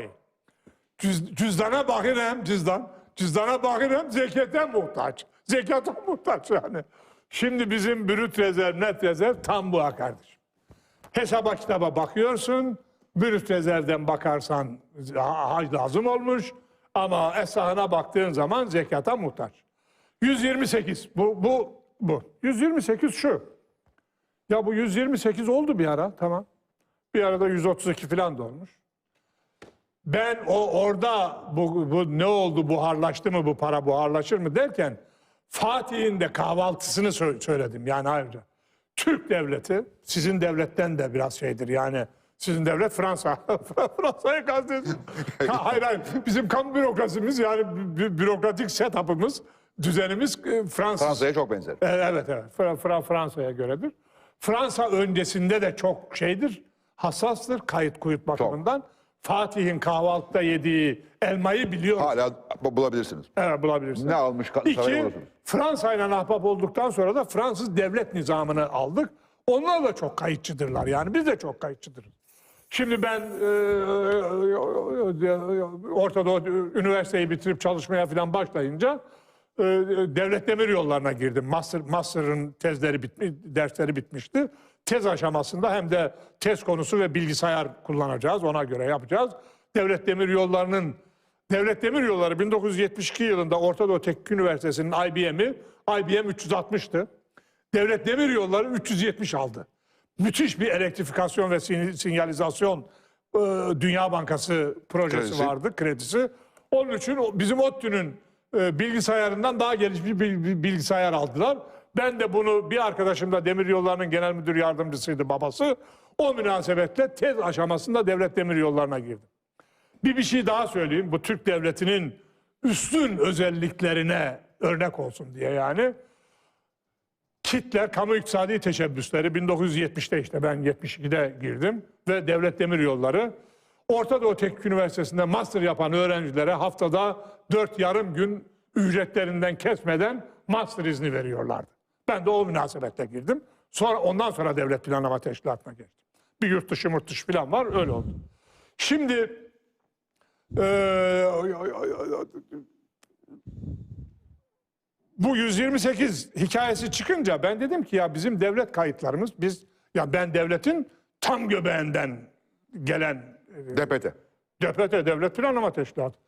iyi. Cüz, cüzdana bakırım cüzdan. Cüzdana bakırım zekete muhtaç. Zekata muhtaç yani. Şimdi bizim brüt rezerv, net rezerv tam bu kardeşim. Hesaba kitaba bakıyorsun. Brüt rezervden bakarsan ha- hac lazım olmuş. Ama esahına baktığın zaman zekata muhtaç. 128 bu bu bu. 128 şu. Ya bu 128 oldu bir ara tamam. Bir arada 132 falan da olmuş. Ben o orada bu, bu ne oldu buharlaştı mı bu para buharlaşır mı derken Fatih'in de kahvaltısını sö- söyledim yani ayrıca. Türk devleti sizin devletten de biraz şeydir yani sizin devlet Fransa. Fransa'ya kastediyorsun. Ha, hayır hayır bizim kamu bürokrasimiz yani bü- bürokratik setup'ımız düzenimiz e, Fransız. Fransa'ya çok benzer. E, Evet evet Fra- Fra- Fransa'ya göredir. Fransa öncesinde de çok şeydir, hassastır kayıt kuyut bakımından. Fatih'in kahvaltıda yediği elmayı biliyor. Hala bu- bulabilirsiniz. Evet bulabilirsiniz. Ne almış saraya İki, bulursunuz. Fransa ile ahbap olduktan sonra da Fransız devlet nizamını aldık. Onlar da çok kayıtçıdırlar yani biz de çok kayıtçıdırız. Şimdi ben e, Orta Doğu Üniversiteyi bitirip çalışmaya falan başlayınca e, devlet demir yollarına girdim. Master, master'ın tezleri bitmi, dersleri bitmişti. Tez aşamasında hem de tez konusu ve bilgisayar kullanacağız. Ona göre yapacağız. Devlet demir yollarının Devlet Demir Yolları 1972 yılında Orta Doğu Teknik Üniversitesi'nin IBM'i IBM 360'tı. Devlet Demir Yolları 370 aldı. Müthiş bir elektrifikasyon ve sin- sinyalizasyon e, Dünya Bankası projesi Kredisi. vardı, kredisi. Onun için bizim ODTÜ'nün e, bilgisayarından daha gelişmiş bir bilgisayar aldılar. Ben de bunu bir arkadaşım da Demir Yolları'nın genel müdür yardımcısıydı babası. O münasebetle tez aşamasında Devlet Demir Yolları'na girdim. Bir bir şey daha söyleyeyim. Bu Türk devletinin üstün özelliklerine örnek olsun diye yani. Kitler Kamu İktisadi Teşebbüsleri 1970'te işte ben 72'de girdim ve Devlet Demir Yolları Orta Doğu Teknik Üniversitesi'nde master yapan öğrencilere haftada dört yarım gün ücretlerinden kesmeden master izni veriyorlardı. Ben de o münasebetle girdim. Sonra ondan sonra Devlet Planlama Teşkilatı'na geçtim. Bir yurt dışı murt dışı falan var öyle oldu. Şimdi ee, bu 128 hikayesi çıkınca ben dedim ki ya bizim devlet kayıtlarımız biz ya ben devletin tam göbeğinden gelen DPT. DPT Devlet Planlama Teşkilatı.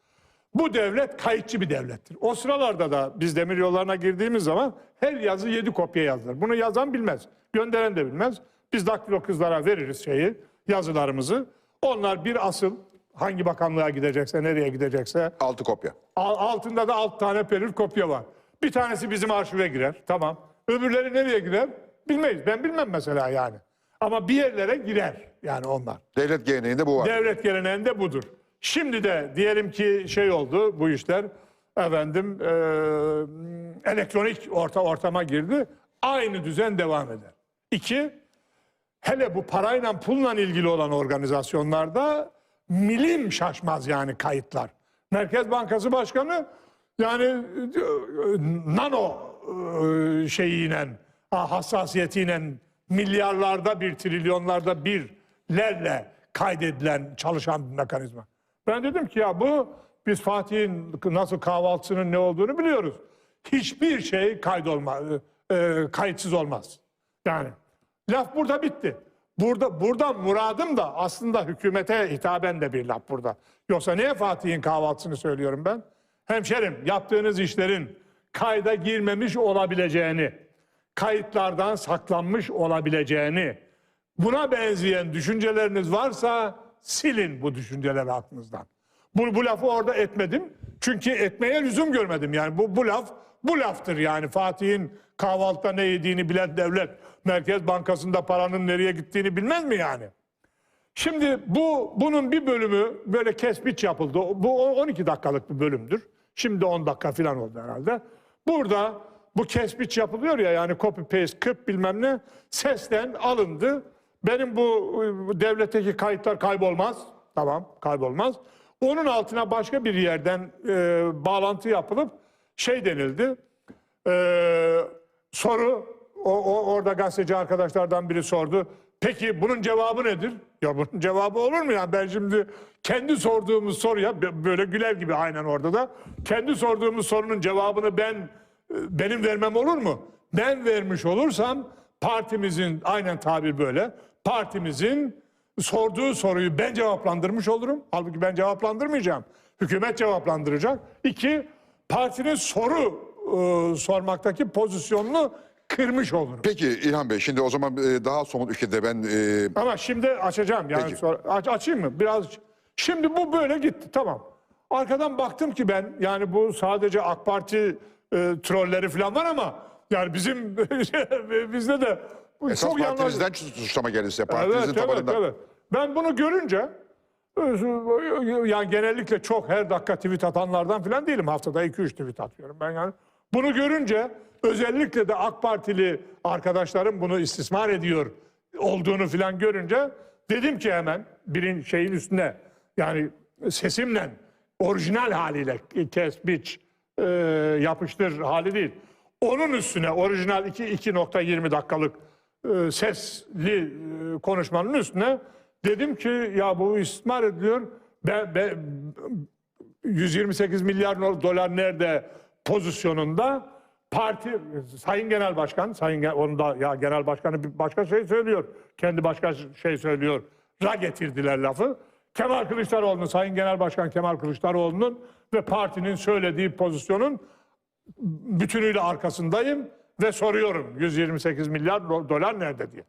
Bu devlet kayıtçı bir devlettir. O sıralarda da biz demir yollarına girdiğimiz zaman her yazı 7 kopya yazılır. Bunu yazan bilmez. Gönderen de bilmez. Biz daktilo kızlara veririz şeyi, yazılarımızı. Onlar bir asıl hangi bakanlığa gidecekse, nereye gidecekse Altı kopya. Al- Altında da alt tane perir kopya var. Bir tanesi bizim arşive girer. Tamam. Öbürleri nereye girer? Bilmeyiz. Ben bilmem mesela yani. Ama bir yerlere girer yani onlar. Devlet geleneğinde bu var. Devlet geleneğinde budur. Şimdi de diyelim ki şey oldu bu işler. Efendim eee, elektronik orta ortama girdi. Aynı düzen devam eder. İki, hele bu parayla pulla ilgili olan organizasyonlarda milim şaşmaz yani kayıtlar. Merkez Bankası Başkanı yani e, nano e, şeyiyle ha, hassasiyetiyle milyarlarda bir trilyonlarda birlerle kaydedilen çalışan bir mekanizma. Ben dedim ki ya bu biz Fatih'in nasıl kahvaltısının ne olduğunu biliyoruz. Hiçbir şey kaydolmaz, e, kayıtsız olmaz. Yani laf burada bitti. Burada burada muradım da aslında hükümete hitaben de bir laf burada. Yoksa niye Fatih'in kahvaltısını söylüyorum ben? Hemşerim yaptığınız işlerin kayda girmemiş olabileceğini, kayıtlardan saklanmış olabileceğini, buna benzeyen düşünceleriniz varsa silin bu düşünceleri aklınızdan. Bu, bu lafı orada etmedim. Çünkü etmeye lüzum görmedim. Yani bu, bu laf bu laftır yani. Fatih'in kahvaltıda ne yediğini bilen devlet, Merkez Bankası'nda paranın nereye gittiğini bilmez mi yani? Şimdi bu bunun bir bölümü böyle kesbiç yapıldı. Bu o- 12 dakikalık bir bölümdür. Şimdi 10 dakika falan oldu herhalde. Burada bu kesbiç yapılıyor ya yani copy paste 40 bilmem ne sesten alındı. Benim bu devletteki kayıtlar kaybolmaz. Tamam kaybolmaz. Onun altına başka bir yerden e, bağlantı yapılıp şey denildi. E, soru o, o- orada gazeteci arkadaşlardan biri sordu. Peki bunun cevabı nedir? Ya bunun cevabı olur mu ya? Ben şimdi kendi sorduğumuz soruya böyle güler gibi aynen orada da. Kendi sorduğumuz sorunun cevabını ben e, benim vermem olur mu? Ben vermiş olursam partimizin aynen tabir böyle. Partimizin sorduğu soruyu ben cevaplandırmış olurum. Halbuki ben cevaplandırmayacağım. Hükümet cevaplandıracak. İki, partinin soru e, sormaktaki pozisyonunu kırmış olurum. Peki İlhan Bey şimdi o zaman e, daha somut ülkede ben e, Ama şimdi açacağım yani Peki. sonra, aç, açayım mı? Biraz şimdi bu böyle gitti tamam. Arkadan baktım ki ben yani bu sadece AK Parti e, trolleri falan var ama yani bizim bizde de bu esas çok yanlış. partinizden suçlama geldi size. Partinizin Evet, evet, tabanından. evet. Ben bunu görünce yani genellikle çok her dakika tweet atanlardan falan değilim. Haftada 2-3 tweet atıyorum ben yani. Bunu görünce özellikle de AK Partili arkadaşlarım bunu istismar ediyor olduğunu falan görünce dedim ki hemen birin şeyin üstüne yani sesimle orijinal haliyle kes biç e, yapıştır hali değil. Onun üstüne orijinal 2 2.20 dakikalık e, sesli e, konuşmanın üstüne dedim ki ya bu istismar ediliyor. Ben, ben 128 milyar dolar nerede pozisyonunda parti Sayın Genel Başkan Sayın onun da ya Genel Başkanı bir başka şey söylüyor. Kendi başka şey söylüyor. Ra getirdiler lafı. Kemal Kılıçdaroğlu'nun Sayın Genel Başkan Kemal Kılıçdaroğlu'nun ve partinin söylediği pozisyonun bütünüyle arkasındayım ve soruyorum 128 milyar do- dolar nerede diye.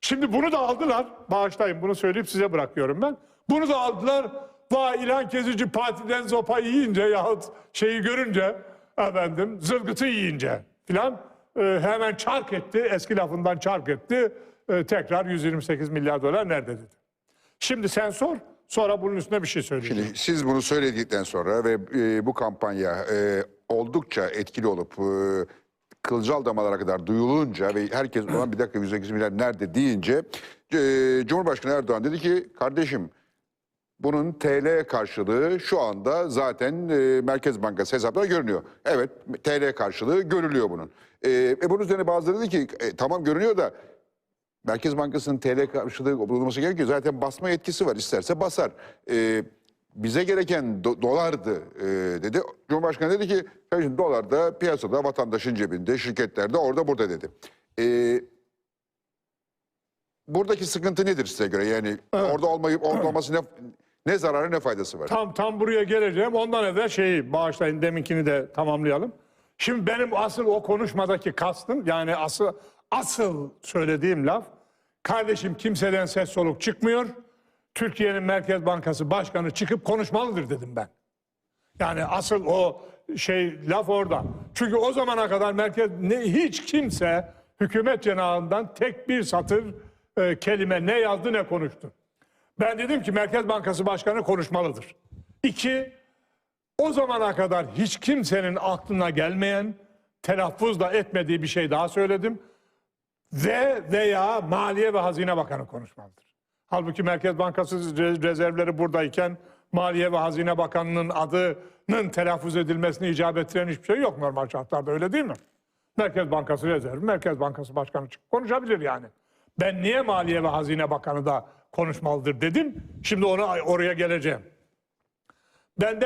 Şimdi bunu da aldılar. Bağışlayın bunu söyleyip size bırakıyorum ben. Bunu da aldılar. Vay İlhan Kezici partiden zopa yiyince yahut şeyi görünce efendim zılgıtı yiyince filan e, hemen çark etti. Eski lafından çark etti. E, tekrar 128 milyar dolar nerede dedi. Şimdi sen sor. Sonra bunun üstüne bir şey söyleyeceğim. Şimdi siz bunu söyledikten sonra ve e, bu kampanya e, oldukça etkili olup e, kılcal damalara kadar duyulunca ve herkes olan bir dakika 108 milyar nerede deyince e, Cumhurbaşkanı Erdoğan dedi ki kardeşim bunun TL karşılığı şu anda zaten e, Merkez Bankası hesapları görünüyor. Evet TL karşılığı görülüyor bunun. E, e, bunun üzerine bazıları dedi ki e, tamam görünüyor da Merkez Bankası'nın TL karşılığı bulunması gerekiyor. Zaten basma yetkisi var. İsterse basar. Ee, bize gereken do- dolardı e, dedi. Cumhurbaşkanı dedi ki "Kardeşim, dolar da piyasada vatandaşın cebinde, şirketlerde orada burada dedi. Ee, buradaki sıkıntı nedir size göre? Yani orada olmayıp orada olması ne, ne zararı ne faydası var? Tam tam buraya geleceğim. Ondan evvel şeyi bağışlayın deminkini de tamamlayalım. Şimdi benim asıl o konuşmadaki kastım yani asıl asıl söylediğim laf kardeşim kimseden ses soluk çıkmıyor. Türkiye'nin Merkez Bankası Başkanı çıkıp konuşmalıdır dedim ben. Yani asıl o şey laf orada. Çünkü o zamana kadar merkez ne, hiç kimse hükümet cenahından tek bir satır e, kelime ne yazdı ne konuştu. Ben dedim ki Merkez Bankası Başkanı konuşmalıdır. İki, o zamana kadar hiç kimsenin aklına gelmeyen, telaffuz da etmediği bir şey daha söyledim. Ve veya Maliye ve Hazine Bakanı konuşmalıdır. Halbuki Merkez Bankası re- rezervleri buradayken Maliye ve Hazine Bakanı'nın adının telaffuz edilmesini icap ettiren hiçbir şey yok normal şartlarda öyle değil mi? Merkez Bankası rezervi, Merkez Bankası Başkanı çıkıp konuşabilir yani. Ben niye Maliye ve Hazine Bakanı da konuşmalıdır dedim. Şimdi ona oraya geleceğim. Ben de